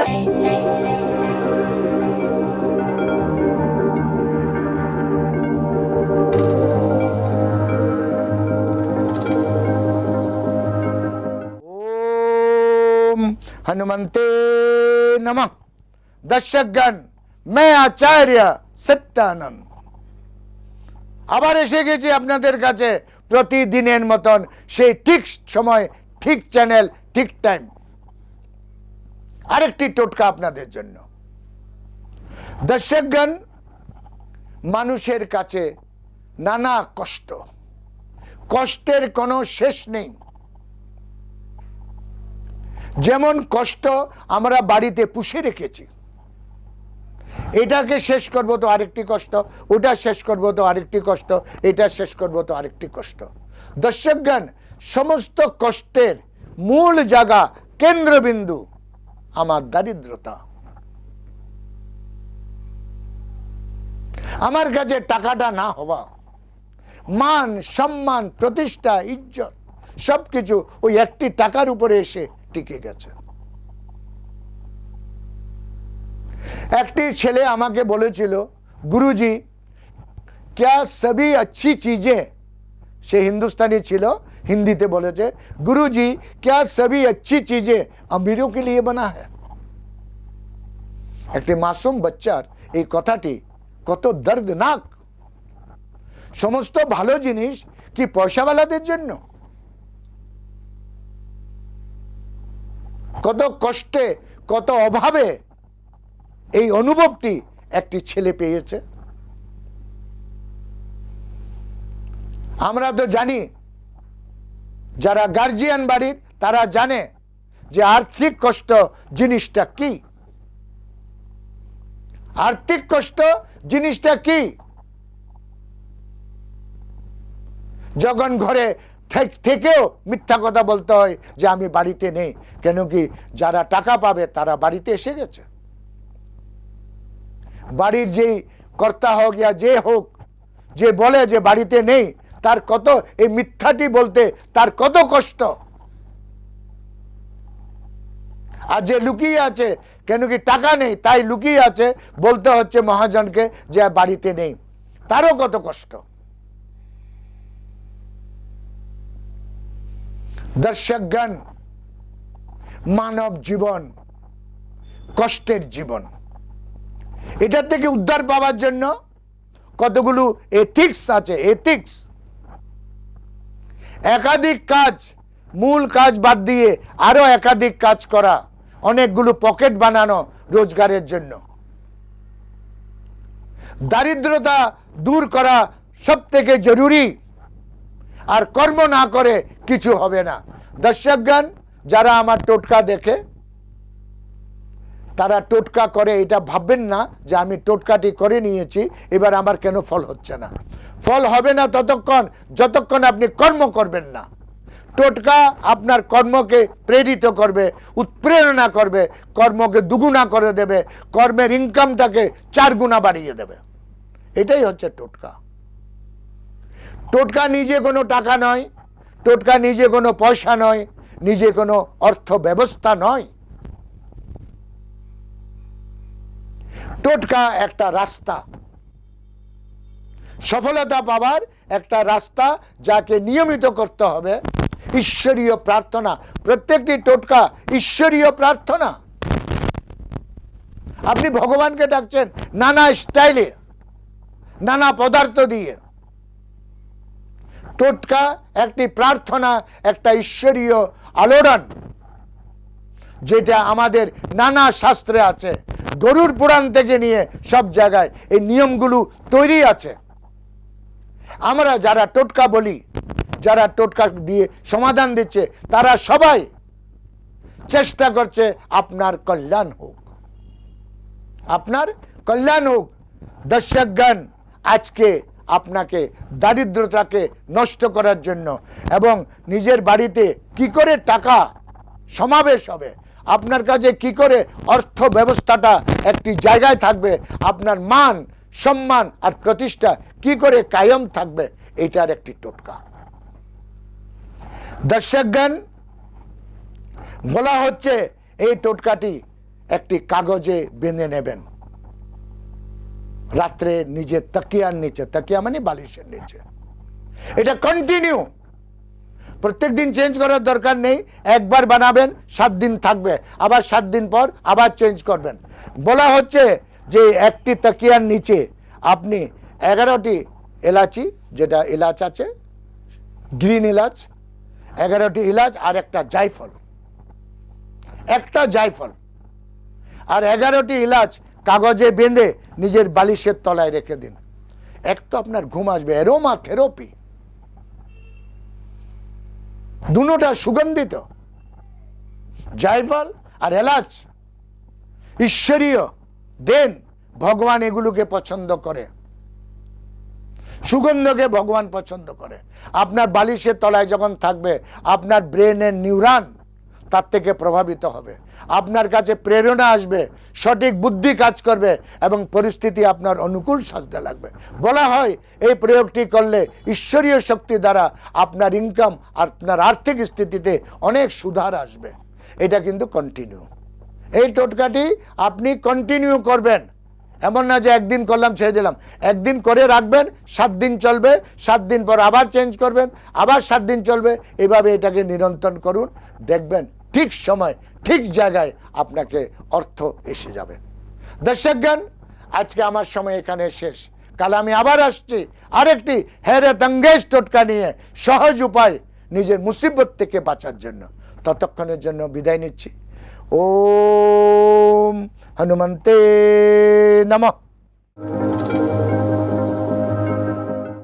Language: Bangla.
ओम हनुमंते नमः দর্শকগণ मैं আচার্য সত্যানন্দ আবার এসে গেছি আপনাদের কাছে প্রতিদিনের মতন সেই ঠিক সময় ঠিক চ্যানেল ঠিক টাইম আরেকটি টোটকা আপনাদের জন্য। দর্শকগণ, মানুষের কাছে নানা কষ্ট। কষ্টের কোনো শেষ নেই। যেমন কষ্ট আমরা বাড়িতে পুষে রেখেছি। এটাকে শেষ করব তো আরেকটি কষ্ট, ওটা শেষ করব তো আরেকটি কষ্ট, এটা শেষ করব তো আরেকটি কষ্ট। দর্শকগণ, সমস্ত কষ্টের মূল জায়গা কেন্দ্রবিন্দু। আমার দারিদ্রতা আমার কাছে টাকাটা না হওয়া মান সম্মান প্রতিষ্ঠা ইজ্জত সবকিছু ওই একটি টাকার উপরে এসে টিকে গেছে একটি ছেলে আমাকে বলেছিল গুরুজি क्या सभी अच्छी चीजें সে হিন্দুস্তানি ছিল হিন্দিতে বলেছে গুরুজি क्या सभी अच्छी चीजें अमीरों के लिए बना है একটি মাসুম বাচ্চার এই কথাটি কত দর্দনাক সমস্ত ভালো জিনিস কি পয়সাওয়ালাদের জন্য কত কষ্টে কত অভাবে এই অনুভবটি একটি ছেলে পেয়েছে আমরা তো জানি যারা গার্জিয়ান বাড়ির, তারা জানে যে আর্থিক কষ্ট জিনিসটা কি। আর্থিক কষ্ট জিনিসটা কি? যখন ঘরে থেক- থেকেও মিথ্যা কথা বলতে হয় যে আমি বাড়িতে নেই, কেন কি যারা টাকা পাবে তারা বাড়িতে এসে গেছে। বাড়ির যেই কর্তা হোক, ইয়া যে হোক, যে বলে যে বাড়িতে নেই তার কত, এই মিথ্যাটি বলতে তার কত কষ্ট? আর যে লুকিয়ে আছে, কেন কি টাকা নেই, তাই লুকিয়ে আছে, বলতে হচ্ছে মহাজনকে যে বাড়িতে নেই। তারও কত কষ্ট? দর্শকগণ, মানব জীবন, কষ্টের জীবন। এটার থেকে উদ্ধার পাওয়ার জন্য কতগুলো এথিক্স আছে এথিক্স একাধিক কাজ, মূল কাজ বাদ দিয়ে আরও একাধিক কাজ করা, অনেকগুলো পকেট বানানো রোজগারের জন্য। দারিদ্রতা দূর করা সব থেকে জরুরি। আর কর্ম না করে কিছু হবে না। দর্শকগণ, যারা আমার টোটকা দেখে, তারা টোটকা করে এটা ভাববেন না যে আমি টোটকাটি করে নিয়েছি, এবার আমার কেন ফল হচ্ছে না। ফল হবে না ততক্ষণ, যতক্ষণ আপনি কর্ম করবেন না। টোটকা আপনার কর্মকে প্রেরিত করবে, উৎপ্রেরণা করবে, কর্মকে দুগুণা করে দেবে, কর্মের ইনকামটাকে চার গুণা বাড়িয়ে দেবে। এটাই হচ্ছে টোটকা। টোটকা নিজে কোনো টাকা নয়, টোটকা নিজে কোনো পয়সা নয়, নিজে কোনো অর্থ ব্যবস্থা নয়। টোটকা একটা রাস্তা। সফলতা পাওয়ার একটা রাস্তা যাকে নিয়মিত করতে হবে। ঈশ্বরীয় প্রার্থনা, প্রত্যেকটি টোটকা ঈশ্বরীয় প্রার্থনা। আপনি ভগবানকে ডাকছেন নানা স্টাইলে, নানা পদার্থ দিয়ে। টোটকা একটি প্রার্থনা, একটা ঈশ্বরীয় আলোড়ন, যেটা আমাদের নানা শাস্ত্রে আছে। গরুর পুরাণ থেকে নিয়ে সব জায়গায় এই নিয়মগুলো তৈরি আছে। আমরা যারা টোটকা বলি, যারা টোটকা দিয়ে সমাধান দিচ্ছে, তারা সবাই চেষ্টা করছে আপনার কল্যাণ হোক। আপনার কল্যাণ হোক। দর্শকগণ, আজকে আপনাকে দারিদ্রতাকে নষ্ট করার জন্য এবং নিজের বাড়িতে কি করে টাকা সমাবেশ হবে, আপনার কাছে কি করে অর্থ ব্যবস্থাটা একটি জায়গায় থাকবে, আপনার মান সম্মান আর প্রতিষ্ঠা কি করে কায়েম থাকবে, এটার একটি টোটকা। দর্শকগণ, বলা হচ্ছে এই টোটকাটি একটি কাগজে বেঁধে নেবেন। রাত্রে নিজে তাকিয়ার নিচে, তাকিয়া মানে বালিশের নিচে। এটা কন্টিনিউ প্রত্যেক দিন চেঞ্জ করার দরকার নেই, একবার বানাবেন, সাত দিন থাকবে, আবার সাত দিন পর আবার চেঞ্জ করবেন। বলা হচ্ছে যে একটি তাকিয়ার নিচে আপনি এগারোটি এলাচি, যেটা এলাচ আছে গ্রিন এলাচ, এগারোটি এলাচ আর একটা জায়ফল। একটা জায়ফল। আর এগারোটি এলাচ কাগজে বেঁধে নিজের বালিশের তলায় রেখে দিন। এক তো আপনার ঘুম আসবে, এরোমা থেরাপি। দুটোটা সুগন্ধিত জায়ফল আর এলাচ। ঈশ্বরীয় দেন ভগবান এগুলোকে পছন্দ করে। সুগন্ধকে ভগবান পছন্দ করে। আপনার বালিশের তলায় যখন থাকবে, আপনার ব্রেনের নিউরান তার থেকে প্রভাবিত হবে। আপনার কাছে প্রেরণা আসবে, সঠিক বুদ্ধি কাজ করবে এবং পরিস্থিতি আপনার অনুকূল সাজতে লাগবে। বলা হয়, এই প্রয়োগটি করলে ঈশ্বরীয় শক্তি দ্বারা আপনার ইনকাম আপনার আর্থিক স্থিতিতে অনেক সুধার আসবে। এটা কিন্তু কন্টিনিউ এই টোটকাটি আপনি কন্টিনিউ করবেন। এমন না যে একদিন করলাম, ছেড়ে দিলাম। একদিন করে রাখবেন, সাত দিন চলবে, সাত দিন পর আবার চেঞ্জ করবেন, আবার সাত দিন চলবে। এভাবে এটাকে নিরন্তর করুন। দেখবেন ঠিক সময়, ঠিক জায়গায় আপনাকে অর্থ এসে যাবে। দর্শক জ্ঞান আজকে আমার সময় এখানে শেষ। কাল আমি আবার আসছি আরেকটি হেরে তঙ্গেশ টোটকা নিয়ে সহজ উপায় নিজের মুসিবত থেকে বাঁচার জন্য। ততক্ষণের জন্য বিদায় নিচ্ছি। ओम हनुमते नमः